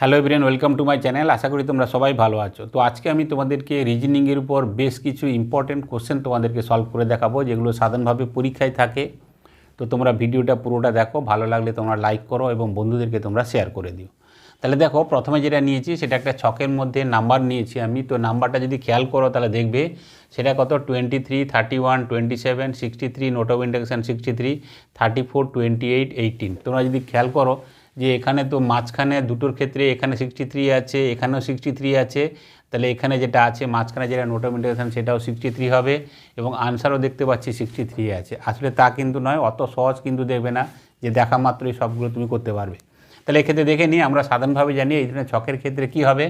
Hello everyone welcome to my channel আশা করি তোমরা সবাই ভালো আছো। তো আজকে আমি তোমাদেরকে রিজনিংয়ের উপর বেশ কিছু ইম্পর্টেন্ট কোশ্চেন তোমাদেরকে সলভ করে দেখাবো, যেগুলো সাধারণভাবে পরীক্ষায় থাকে। তো তোমরা ভিডিওটা পুরোটা দেখো, ভালো লাগলে তোমরা লাইক করো এবং বন্ধুদেরকে তোমরা শেয়ার করে দিও। তাহলে দেখো, প্রথমে যেটা নিয়েছি, সেটা একটা ছকের মধ্যে নাম্বার নিয়েছি আমি। তো নাম্বারটা যদি খেয়াল করো, তাহলে দেখবে সেটা কত? Twenty three thirty one twenty seven sixty three note of induction sixty three thirty four twenty eight eighteen তোমরা যদি খেয়াল করো যে এখানে তো মাঝখানে দুটোর ক্ষেত্রে এখানে সিক্সটি থ্রি আছে, এখানেও সিক্সটি থ্রি আছে। তাহলে এখানে যেটা আছে, মাঝখানে যেটা নোট অফ ইন্টারেকশন সেটাও সিক্সটি থ্রি হবে এবং আনসারও দেখতে পাচ্ছি সিক্সটি থ্রি আছে। আসলে তা কিন্তু নয়, অত সহজ কিন্তু দেখবে না যে দেখা মাত্রই সবগুলো তুমি করতে পারবে। তাহলে এক্ষেত্রে দেখে নিই আমরা সাধারণভাবে জানি এই ধরনের ছকের ক্ষেত্রে কি হবে?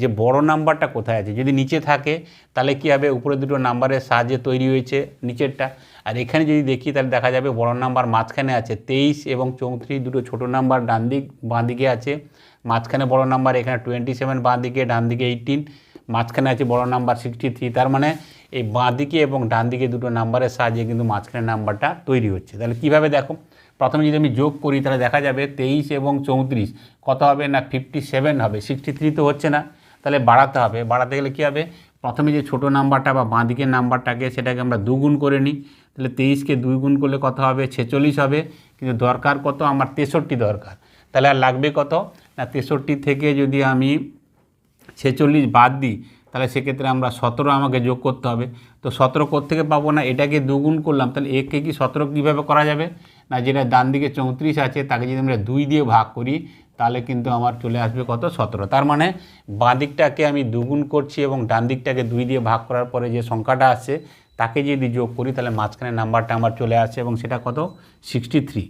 যে বড় নাম্বারটা কোথায় আছে? যদি নিচে থাকে, তাহলে কি হবে? উপরে দুটো নাম্বারের সাহায্যে তৈরি হয়েছে নিচেরটা। আর এখানে যদি দেখি, তাহলে দেখা যাবে বড় নাম্বার মাঝখানে আছে তেইশ এবং চৌত্রিশ, দুটো ছোট নাম্বার ডান দিক, বাঁ দিকে আছে। মাঝখানে বড় নাম্বার এখানে টোয়েন্টি সেভেন, বাঁ দিকে, ডান দিকে এইটিন। মাঝখানে আছে বড় নাম্বার সিক্সটি থ্রি। তার মানে এই বাঁ দিকে এবং ডান দিকে দুটো নাম্বারের সাহায্যে কিন্তু মাঝখানে নাম্বারটা তৈরি হচ্ছে। তাহলে কীভাবে দেখো? প্রথমে যদি আমি যোগ করি, তাহলে দেখা যাবে তেইশ এবং চৌত্রিশ। কত হবে না ফিফটি সেভেন হবে? সিক্সটি থ্রি তো হচ্ছে না। তাহলে বাড়াতে হবে। বাড়াতে গেলে কী হবে? প্রথমে যে ছোটো নাম্বারটা বা বাঁ দিকের নাম্বারটাকে সেটাকে আমরা দুগুণ করে নিই। তাহলে তেইশকে দুই গুণ করলে কত হবে? ছেচল্লিশ হবে। কিন্তু দরকার কত? আমার তেষট্টি দরকার। তাহলে আর লাগবে কত? না, তেষট্টি থেকে যদি আমি ছেচল্লিশ বাদ দিই তাহলে সেক্ষেত্রে আমরা সতেরো আমাকে যোগ করতে হবে। তো সতেরো থেকে পাবো না? এটাকে দুগুণ করলাম, তাহলে একে কি সতেরো কীভাবে করা যাবে? না, যেটা ডান দিকে চৌত্রিশ আছে, তাকে যদি আমরা দুই দিয়ে ভাগ করি, তাহলে কিন্তু আমার চলে আসবে কত? সতেরো। তার মানে বাঁ দিকটাকে আমি দুগুণ করছি এবং ডান দিকটাকে দুই দিয়ে ভাগ করার পরে যে সংখ্যাটা আসছে তাকে যদি যোগ করি, তাহলে মাঝখানে নাম্বারটা আমার চলে আসে এবং সেটা কত? Sixty three.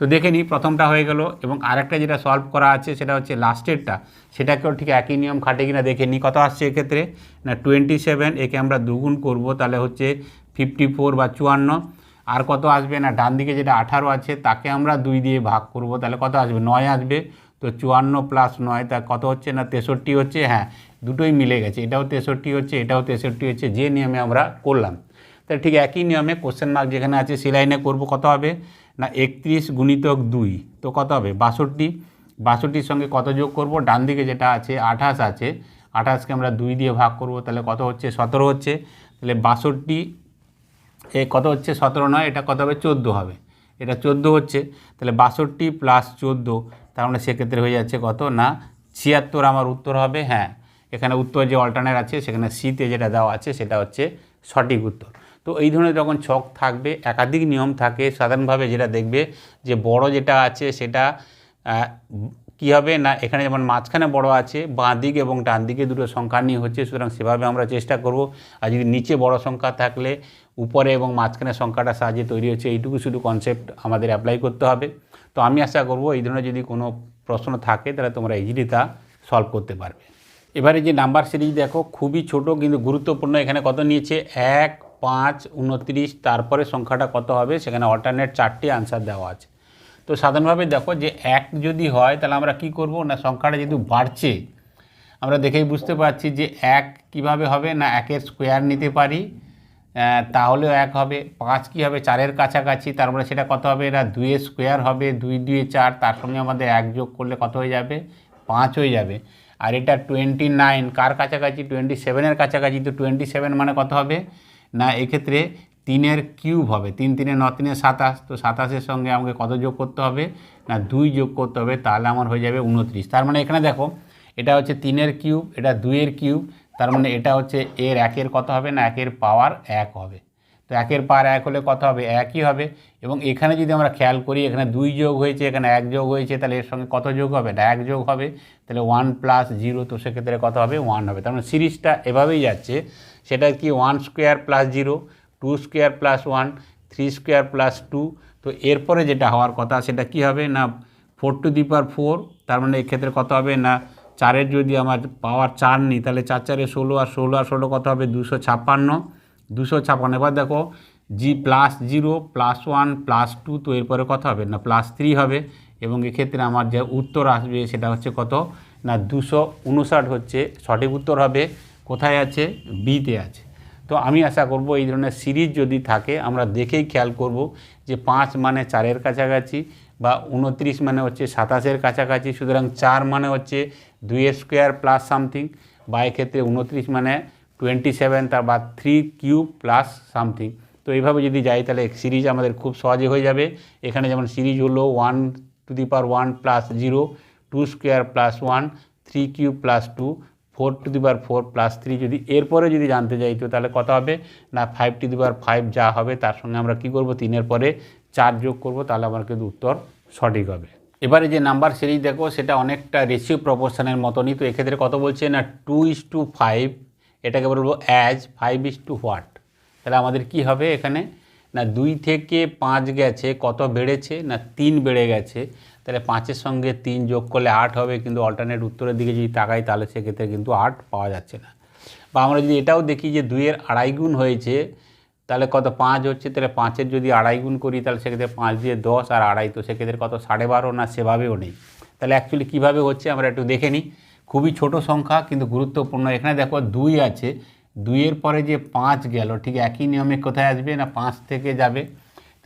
তো দেখে নিই, প্রথমটা হয়ে গেল এবং আরেকটা যেটা সলভ করা আছে সেটা হচ্ছে লাস্টেরটা সেটাকেও ঠিক একই নিয়ম খাটে কিনা দেখে নিই, কত আসছে এক্ষেত্রে? না টোয়েন্টি সেভেন একে আমরা দুগুণ করব, তাহলে হচ্ছে ফিফটি ফোর বা চুয়ান্ন। আর কত আসবে? না, ডান দিকে যেটা আঠারো আছে, তাকে আমরা দুই দিয়ে ভাগ করব, তাহলে কত আসবে? নয় আসবে। তো চুয়ান্ন প্লাস নয়, তা কত হচ্ছে? না, তেষট্টি হচ্ছে? হ্যাঁ দুটোই মিলে গেছে। এটাও তেষট্টি হচ্ছে, এটাও তেষট্টি হচ্ছে, যে নিয়মে আমরা করলাম। তাহলে ঠিক একই নিয়মে কোশ্চেন মার্ক যেখানে আছে সে লাইনে করব, কত হবে? না একত্রিশ গুণিতক দুই, তো কত হবে? বাষট্টি। বাষট্টির সঙ্গে কত যোগ করব? ডান দিকে যেটা আছে, আঠাশ আছে। আঠাশকে আমরা দুই দিয়ে ভাগ করব, তাহলে কত হচ্ছে? সতেরো হচ্ছে। তাহলে বাষট্টি এ কত হচ্ছে? সতেরো নয়, এটা কত হবে? চোদ্দ হবে। এটা চোদ্দ হচ্ছে। তাহলে বাষট্টি প্লাস চোদ্দ, তার মানে সেক্ষেত্রে হয়ে যাচ্ছে কত? না, ছিয়াত্তর আমার উত্তর হবে হ্যাঁ। এখানে উত্তর যে অল্টারনেট আছে, সেখানে সিতে যেটা দেওয়া আছে, সেটা হচ্ছে সঠিক উত্তর। তো এই ধরনের যখন ছক থাকবে, একাধিক নিয়ম থাকে, সাধারণভাবে যেটা দেখবে যে বড় যেটা আছে সেটা কী হবে না, এখানে যেমন মাঝখানে বড় আছে, বাঁ দিক এবং ডান দিকে দুটো সংখ্যা নিয়ে হচ্ছে, সুতরাং সেভাবে আমরা চেষ্টা করব। আর যদি নিচে বড় সংখ্যা থাকলে উপরে এবং মাঝখানে সংখ্যাটা সাহায্যে তৈরি হচ্ছে, এইটুকু শুধু কনসেপ্ট আমাদের অ্যাপ্লাই করতে হবে। তো আমি আশা করব এই ধরনের যদি কোনো প্রশ্ন থাকে, তাহলে তোমরা ইজিলি তা সলভ করতে পারবে। এবারে যে নাম্বার সিরিজ দেখো, খুবই ছোট কিন্তু গুরুত্বপূর্ণ, এখানে কত নিয়েছে? এক পাঁচ, উনত্রিশ, তারপরে সংখ্যাটা কত হবে? সেখানে অল্টারনেট চারটি আনসার দেওয়া আছে। তো সাধারণভাবে দেখো যে এক যদি হয়, তাহলে আমরা কি করব? না, সংখ্যাটা যেহেতু বাড়ছে, আমরা দেখেই বুঝতে পারছি যে এক কীভাবে হবে? না, একের স্কোয়ার নিতে পারি তাহলেও এক হবে। পাঁচ কী হবে? চারের কাছাকাছি তারপরে সেটা কত হবে? এটা দুইয়ের স্কোয়ার হবে, দুই দুয়ে চার, তার সঙ্গে আমাদের এক যোগ করলে কত হয়ে যাবে? পাঁচ হয়ে যাবে। আর এটা টোয়েন্টি নাইন কার কাছাকাছি? টোয়েন্টি সেভেনের কাছাকাছি, তো টোয়েন্টি সেভেন মানে কত হবে? না, এক্ষেত্রে তিনের কিউব হবে। তিন, তিনে ন, তিনে সাতাশ, তো সাতাশের সঙ্গে আমাকে কত যোগ করতে হবে? না, দুই যোগ করতে হবে, তাহলে আমার হয়ে যাবে উনত্রিশ তার মানে এখানে দেখো, এটা হচ্ছে তিনের কিউব, এটা দুইয়ের কিউব, তার মানে এটা হচ্ছে এর একের কত হবে? না, একের পাওয়ার এক হবে। তো একের পাওয়ার এক হলে কত হবে? একই হবে। এবং এখানে যদি আমরা খেয়াল করি, এখানে দুই যোগ হয়েছে, এখানে এক যোগ হয়েছে, তাহলে এর সঙ্গে কত যোগ হবে? না, এক যোগ হবে। তাহলে ওয়ান প্লাস জিরো, তো সেক্ষেত্রে কত হবে? ওয়ান হবে। তার মানে সিরিজটা এভাবেই যাচ্ছে। সেটা কি one square plus zero two square plus one three square plus two তো এরপরে যেটা হওয়ার কথা, সেটা কি হবে না four to the power four তার মানে এক্ষেত্রে কত হবে না চারের যদি আমার পাওয়ার চার নিই, তাহলে চার চারে ষোলো আর ষোলো আর ষোলো কত হবে? দুশো ছাপ্পান্ন। দুশো ছাপ্পান্ন। এবার দেখো জি plus zero plus one plus two তো এরপরে কত হবে? না প্লাস থ্রি হবে। এবং এক্ষেত্রে আমার যে উত্তর আসবে, সেটা হচ্ছে কত? না দুশো উনষাট হচ্ছে। সঠিক উত্তর হবে কোথায় আছে? বিতে আছে। তো আমি আশা করব এই ধরনের সিরিজ যদি থাকে, আমরা দেখেই খেয়াল করব যে পাঁচ মানে চারের কাছাকাছি বা উনত্রিশ মানে হচ্ছে সাতাশের কাছাকাছি, সুতরাং চার মানে হচ্ছে দুইয়ের স্কোয়ার প্লাস সামথিং, বা এক্ষেত্রে উনত্রিশ মানে টোয়েন্টি সেভেন তার বা থ্রি কিউব প্লাস সামথিং। তো এইভাবে যদি যাই, তাহলে সিরিজ আমাদের খুব সহজে হয়ে যাবে। এখানে যেমন সিরিজ হলো one to the power one plus zero, two square plus one, three cube plus two four to the power four plus three যদি এরপরে যদি জানতে যাই, তো তাহলে কত হবে? না, five to the power five যা হবে, তার সঙ্গে আমরা কি করব? তিনের পরে চার যোগ করব, তাহলে আমার কিন্তু উত্তর সঠিক হবে। এবারে যে নাম্বার সিরিজ দেখো, সেটা অনেকটা রেশিও প্রপোর্শনের মতনই, তো এক্ষেত্রে কত বলছে? না টু ইস টু ফাইভ এটাকে বলব as five is to what তাহলে আমাদের কি হবে এখানে? না, দুই থেকে পাঁচ গেছে, কত বেড়েছে? না, তিন বেড়ে গেছে। তাহলে পাঁচের সঙ্গে তিন যোগ করলে আট হবে, কিন্তু অল্টারনেট উত্তরের দিকে যদি তাকাই তাহলে সেক্ষেত্রে কিন্তু আট পাওয়া যাচ্ছে না। বা আমরা যদি এটাও দেখি যে দুইয়ের আড়াই গুণ হয়েছে, তাহলে কত পাঁচ হচ্ছে? তাহলে পাঁচের যদি আড়াই গুণ করি, তাহলে সেক্ষেত্রে পাঁচ দিয়ে দশ আর আড়াই, তো সেক্ষেত্রে কত? সাড়ে বারো না সেভাবেও নেই। তাহলে অ্যাকচুয়ালি কীভাবে হচ্ছে আমরা একটু দেখে নিই। খুবই ছোট সংখ্যা, কিন্তু গুরুত্বপূর্ণ। এখানে দেখো দুই আছে। দুইয়ের পরে যে পাঁচ গেল, ঠিক একই নিয়মে কোথায় আসবে না? পাঁচ থেকে যাবে।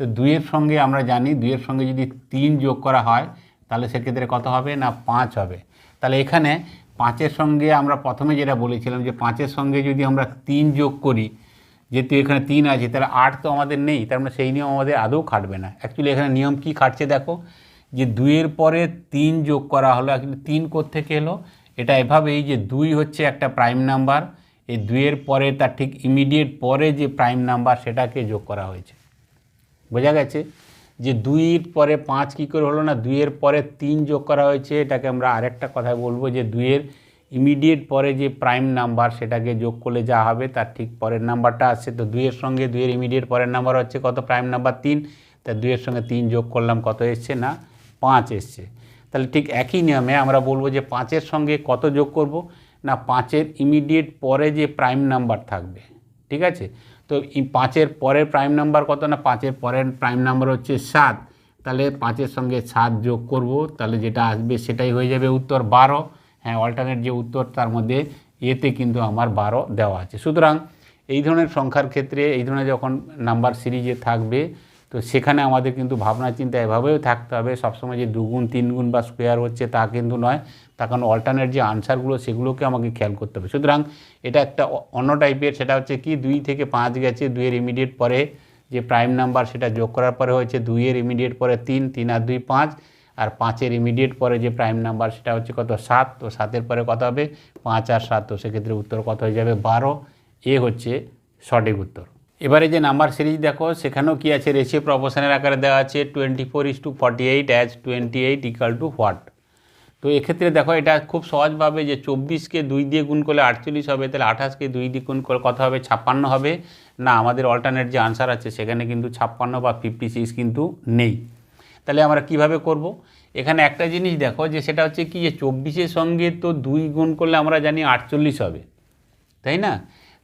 তো দুইয়ের সঙ্গে আমরা জানি, দুইয়ের সঙ্গে যদি তিন যোগ করা হয়, তাহলে সেক্ষেত্রে কত হবে না পাঁচ হবে? তাহলে এখানে পাঁচের সঙ্গে আমরা প্রথমে যেটা বলেছিলাম যে পাঁচের সঙ্গে যদি আমরা তিন যোগ করি, যেহেতু এখানে তিন আছে, তাহলে আট তো আমাদের নেই, তার মানে সেই নিয়ম আমাদের আদৌ খাটবে না। অ্যাকচুয়ালি এখানে নিয়ম কি খাটছে দেখো, যে দুইয়ের পরে তিন যোগ করা হলো অ্যাকচুয়ালি তিন থেকে এলো? এটা এভাবেই যে দুই হচ্ছে একটা প্রাইম নাম্বার এই দুইয়ের পরে তার ঠিক ইমিডিয়েট পরে যে প্রাইম নাম্বার সেটাকে যোগ করা হয়েছে। বোঝা গেছে যে দুইয়ের পরে পাঁচ কী করে হলো না, দুইয়ের পরে তিন যোগ করা হয়েছে, এটাকে আমরা আরেকটা কথায় বলব যে দুইয়ের ইমিডিয়েট পরে যে প্রাইম নাম্বার সেটাকে যোগ করলে যা হবে তার ঠিক পরের নাম্বারটা আসছে। তো দুইয়ের সঙ্গে দুইয়ের ইমিডিয়েট পরের নাম্বার হচ্ছে কত? প্রাইম নাম্বার তিন। তা দুইয়ের সঙ্গে তিন যোগ করলাম কত এসছে না? পাঁচ এসছে। তাহলে ঠিক একই নিয়মে আমরা বলব যে পাঁচের সঙ্গে কত যোগ করব? না, পাঁচের ইমিডিয়েট পরে যে প্রাইম নাম্বার থাকবে। ঠিক আছে? তো এই পাঁচের পরের প্রাইম নাম্বার কত না? পাঁচের পরের প্রাইম নাম্বার হচ্ছে সাত। তাহলে পাঁচের সঙ্গে সাত যোগ করব, তাহলে যেটা আসবে সেটাই হয়ে যাবে উত্তর বারো। হ্যাঁ অল্টারনেট যে উত্তর, তার মধ্যে এতে কিন্তু আমার বারো দেওয়া আছে। সুতরাং এই ধরনের সংখ্যার ক্ষেত্রে, এই ধরনের যখন নাম্বার সিরিজে থাকবে তো সেখানে আমাদের কিন্তু ভাবনা চিন্তা এভাবেও থাকতে হবে। সবসময় যে দুগুণ, তিনগুণ বা স্কোয়ার হচ্ছে তা কিন্তু নয়। তার কারণ অল্টারনেট যে আনসারগুলো সেগুলোকে আমাকে খেয়াল করতে হবে। সুতরাং এটা একটা অন্য টাইপের সেটা হচ্ছে কি, দুই থেকে পাঁচ গেছে, দুইয়ের ইমিডিয়েট পরে যে প্রাইম নাম্বার সেটা যোগ করার পরে হয়েছে দুইয়ের ইমিডিয়েট পরে তিন তিন আর দুই পাঁচ, আর পাঁচের ইমিডিয়েট পরে যে প্রাইম নাম্বার সেটা হচ্ছে কত, সাত, তো সাতের পরে কত হবে? পাঁচ আর সাত, তো সেক্ষেত্রে উত্তর কত হয়ে যাবে? বারো। এ হচ্ছে সঠিক উত্তর। এবারে যে নাম্বার সিরিজ দেখো, সেখানেও কি আছে? রেশিও প্রপোশনের আকারে দেওয়া আছে twenty four is to forty eight as twenty eight equal to what তো এক্ষেত্রে দেখো, এটা খুব সহজভাবে যে চব্বিশকে দুই দিয়ে গুণ করলে আটচল্লিশ হবে, তাহলে আঠাশকে দুই দিয়ে গুণ করলে কত হবে? ছাপ্পান্ন হবে। না, আমাদের অল্টারনেট যে আনসার আছে, সেখানে কিন্তু ছাপ্পান্ন বা ফিফটি সিক্স কিন্তু নেই। তাহলে আমরা কীভাবে করব? এখানে একটা জিনিস দেখো, যে সেটা হচ্ছে কি, যে চব্বিশের সঙ্গে তো দুই গুণ করলে আমরা জানি আটচল্লিশ হবে। তাই না?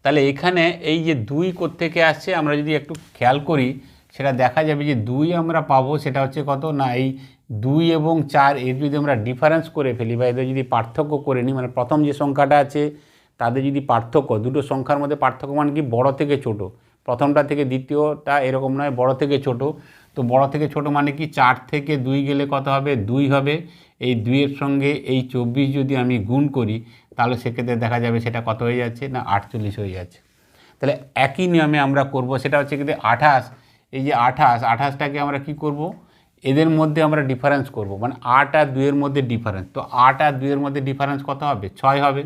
তাহলে এখানে এই যে দুই থেকে আসছে, আমরা যদি একটু খেয়াল করি, সেটা দেখা যাবে যে দুই আমরা পাবো, সেটা হচ্ছে কত? না, এই দুই এবং চার, এর যদি আমরা ডিফারেন্স করে ফেলি বা এদের যদি পার্থক্য করে নিই মানে প্রথম যে সংখ্যাটা আছে, তাদের যদি পার্থক্য, দুটো সংখ্যার মধ্যে পার্থক্য মানে কি? বড় থেকে ছোট। প্রথমটা থেকে দ্বিতীয়টা এরকম নয়, বড় থেকে ছোট। তো বড় থেকে ছোট মানে কি? চার থেকে দুই গেলে কত হবে? দুই হবে। এই দুইয়ের সঙ্গে এই চব্বিশ যদি আমি গুণ করি, তাহলে সেক্ষেত্রে দেখা যাবে সেটা কত হয়ে যাচ্ছে না আটচল্লিশ হয়ে যাচ্ছে। তাহলে একই নিয়মে আমরা করব, সেটা হচ্ছে কিন্তু আঠাশ, এই যে আঠাশ, আঠাশটাকে আমরা কি করব? এদের মধ্যে আমরা ডিফারেন্স করব মানে আট আর দুইয়ের মধ্যে ডিফারেন্স তো আট আর দুইয়ের মধ্যে ডিফারেন্স কত হবে? ছয় হবে।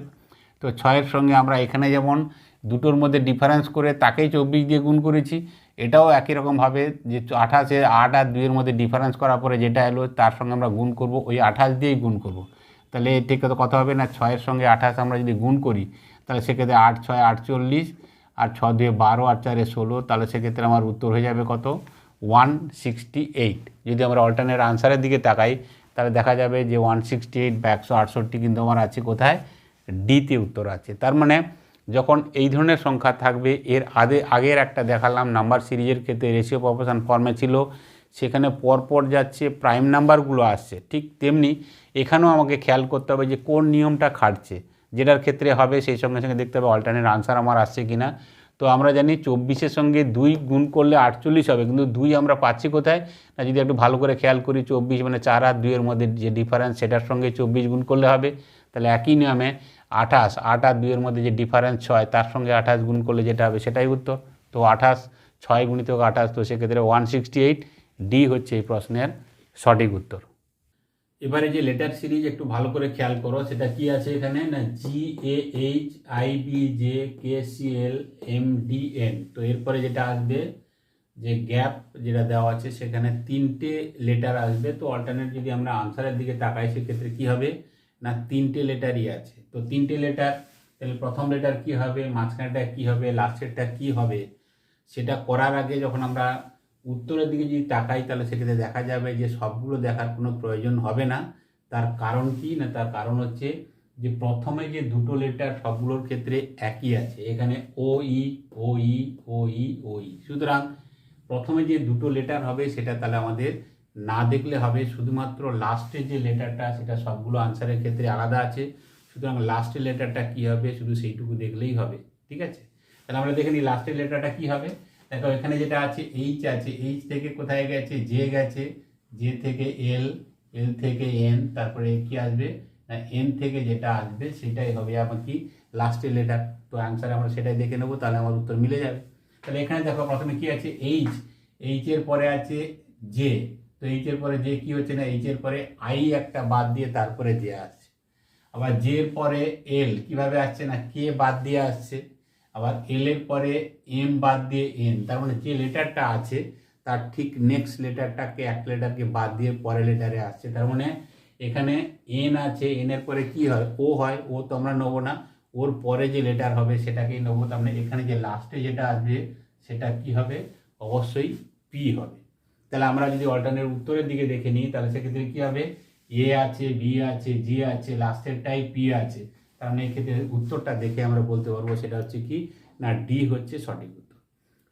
তো ছয়ের সঙ্গে আমরা এখানে যেমন দুটোর মধ্যে ডিফারেন্স করে তাকেই চব্বিশ দিয়ে গুণ করেছি এটাও একই রকমভাবে যে আঠাশে আট আর দুইয়ের মধ্যে ডিফারেন্স করার পরে যেটা এলো তার সঙ্গে আমরা গুণ করব, ওই আঠাশ দিয়েই গুণ করব। তাহলে ঠিক কত হবে না? ছয়ের সঙ্গে আঠাশ আমরা যদি গুণ করি, তাহলে সেক্ষেত্রে আট ছয় আটচল্লিশ আর ছ দুয়ে বারো আর চারে ষোলো, তাহলে সেক্ষেত্রে আমার উত্তর হয়ে যাবে কত? One sixty eight. যদি আমরা অল্টারনেট আনসারের দিকে তাকাই, তাহলে দেখা যাবে যে ওয়ান সিক্সটি এইট বা একশো আটষট্টি কিন্তু আমার আছে কোথায়? ডিতে উত্তর আছে। তার মানে যখন এই ধরনের সংখ্যা থাকবে, এর আগে আগের একটা দেখালাম, নাম্বার সিরিজের ক্ষেত্রে রেশিও প্রপোশন ফর্মে ছিল, সেখানে পরপর যাচ্ছে প্রাইম নাম্বারগুলো আসছে। ঠিক তেমনি এখানেও আমাকে খেয়াল করতে হবে যে কোন নিয়মটা খাটছে। যেটার ক্ষেত্রে হবে, সেই সঙ্গে সঙ্গে দেখতে হবে অল্টারনেট আনসার আমার আসছে কিনা। তো আমরা জানি চব্বিশের সঙ্গে দুই গুণ করলে আটচল্লিশ হবে, কিন্তু দুই আমরা পাচ্ছি কোথায়? না, যদি একটু ভালো করে খেয়াল করি, চব্বিশ মানে চার আর দুইয়ের মধ্যে যে ডিফারেন্স সেটার সঙ্গে চব্বিশ গুণ করলে হবে। তাহলে একই নিয়মে আঠাশ আট আর দুইয়ের মধ্যে যে ডিফারেন্স ছয়, তার সঙ্গে আঠাশ গুণ করলে যেটা হবে সেটাই উত্তর। তো আঠাশ, ছয় গুণিত আঠাশ, তো সেক্ষেত্রে ওয়ান সিক্সটি এইট ডি হচ্ছে এই প্রশ্নের সঠিক উত্তর। এবারে যে লেটার সিরিজ একটু ভালো করে খেয়াল করো, সেটা কি আছে এখানে? না G A H I B J K C L M D N তো এরপরে যেটা আসবে, যে গ্যাপ যেটা দেওয়া আছে, সেখানে তিনটে লেটার আসবে। তো অল্টারনেট যদি আমরা আনসারের দিকে তাকাই, সেক্ষেত্রে কি হবে? না, তিনটে লেটারই আছে। তো তিনটে লেটার তাহলে প্রথম লেটার কি হবে, মাঝখানেটা কি হবে লাস্টেরটা কি হবে, সেটা করার আগে যখন আমরা উত্তরের দিকে যদি তাকাই, তাহলে সেক্ষেত্রে দেখা যাবে যে সবগুলো দেখার কোনো প্রয়োজন হবে না। তার কারণ কি না, তার কারণ হচ্ছে যে প্রথমে যে দুটো লেটার সবগুলোর ক্ষেত্রে একই আছে, এখানে ও ই ও ই ও ই ও ই। সুতরাং প্রথমে যে দুটো লেটার হবে, সেটা তাহলে আমাদের না দেখলে হবে। শুধুমাত্র লাস্টে যে লেটারটা সেটা সবগুলো আনসারের ক্ষেত্রে আলাদা আছে। সুতরাং লাস্টের লেটারটা কি হবে? শুধু সেইটুকু দেখলেই হবে। ঠিক আছে? তাহলে আমরা দেখে নিই লাস্টের লেটারটা কি হবে? দেখো, এখানে যেটা আছে এইচ আছে। এইচ থেকে কোথায় গেছে? জে গেছে। জে থেকে এল এল থেকে এন তারপরে কি আসবে? না এন থেকে যেটা আসবে, সেটাই হবে আমার কি? লাস্টের লেটার তো অ্যান্সার আমরা সেটাই দেখে নেব, তাহলে আমার উত্তর মিলে যাবে। তাহলে এখানে দেখো, প্রথমে কি আছে? এইচ এইচ এর পরে আছে জে তো এইচ এর পরে জে কি হচ্ছে না? এইচ এর পরে আই একটা বাদ দিয়ে তারপরে জে আসছে। আবার জে পরে এল কীভাবে আসছে না কে বাদ দিয়ে আসছে, আবার এল এর পরে এম বাদ দিয়ে এন তার মানে যে লেটারটা আছে তার ঠিক নেক্সট লেটারটাকে এক লেটারকে বাদ দিয়ে পরে লেটারে আসছে। তার মানে এখানে এন আছে এন এর পরে কি হয়? ও হয় ও তো আমরা নেব না। ওর পরে যে লেটার হবে সেটাকেই নেব। তার মানে এখানে যে লাস্টে যেটা আসবে সেটা কি হবে? অবশ্যই পি হবে। তাহলে আমরা যদি অল্টারনেট উত্তরের দিকে দেখে নিই, তাহলে সেক্ষেত্রে কী হবে? এ আছে বি আছে জি আছে লাস্টেরটাই পি আছে। তার মানে এক্ষেত্রে উত্তরটা দেখে আমরা বলতে পারব সেটা হচ্ছে কি, না ডি হচ্ছে সঠিক উত্তর।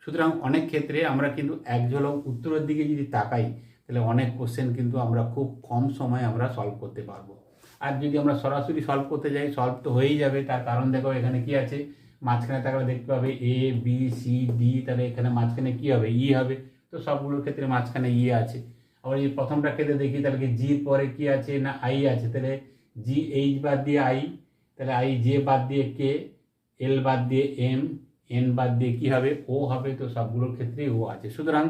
সুতরাং অনেক ক্ষেত্রে আমরা কিন্তু এক উত্তরের দিকে যদি তাকাই, তাহলে অনেক কোশ্চেন কিন্তু আমরা খুব কম সময়ে আমরা সলভ করতে পারব। আর যদি আমরা সরাসরি সলভ করতে যাই সলভ তো হয়েই যাবে। তার কারণ দেখো, এখানে কি আছে? মাঝখানে তাহলে দেখতে পাবে এ বি সি ডি তাহলে এখানে মাঝখানে কি হবে? ই হবে। তো সবগুলোর ক্ষেত্রে মাঝখানে ই আছে। আবার এই প্রথমটা ক্ষেত্রে দেখি, তাহলে কি জির পরে কি আছে না আই আছে? তাহলে জি এইচ বাদ দিয়ে আই তাহলে আই জে বাদ দিয়ে কে এল বাদ দিয়ে এম এন বাদ দিয়ে কি হবে? ও হবে। তো সবগুলোর ক্ষেত্রেই ও আছে। সুতরাং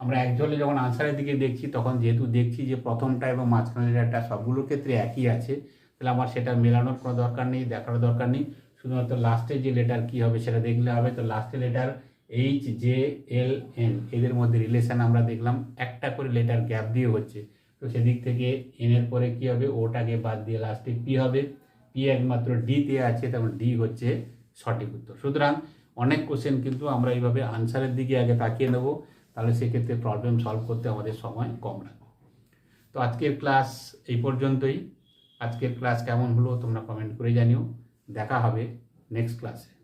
আমরা এক ঝলে যখন আনসারের দিকে দেখছি, তখন যেহেতু দেখছি যে প্রথমটা এবং মাঝখানের একটা সবগুলোর ক্ষেত্রে একই আছে, তাহলে আমার সেটা মেলানোর কোনো দরকার নেই দেখার দরকার নেই। শুধুমাত্র লাস্টের যে লেটার কি হবে সেটা দেখলে হবে। তো লাস্টের letter H J L N এদের মধ্যে রিলেশন আমরা দেখলাম, একটা করে লেটার গ্যাপ দিয়ে হচ্ছে। তো সেদিক থেকে এন এর পরে কি হবে? ওটাকে বাদ দিয়ে লাস্টে পি হবে। পি একমাত্র ডিতে আছে তেমন ডি হচ্ছে সঠিক উত্তর। সুতরাং অনেক কোশ্চেন কিন্তু আমরা এইভাবে আনসারের দিকে আগে তাকিয়ে নেব। তাহলে সেক্ষেত্রে প্রবলেম সলভ করতে আমাদের সময় কম লাগবে। তো আজকের ক্লাস এই পর্যন্তই। আজকের ক্লাস কেমন হলো তোমরা কমেন্ট করে জানিও। দেখা হবে নেক্সট ক্লাসে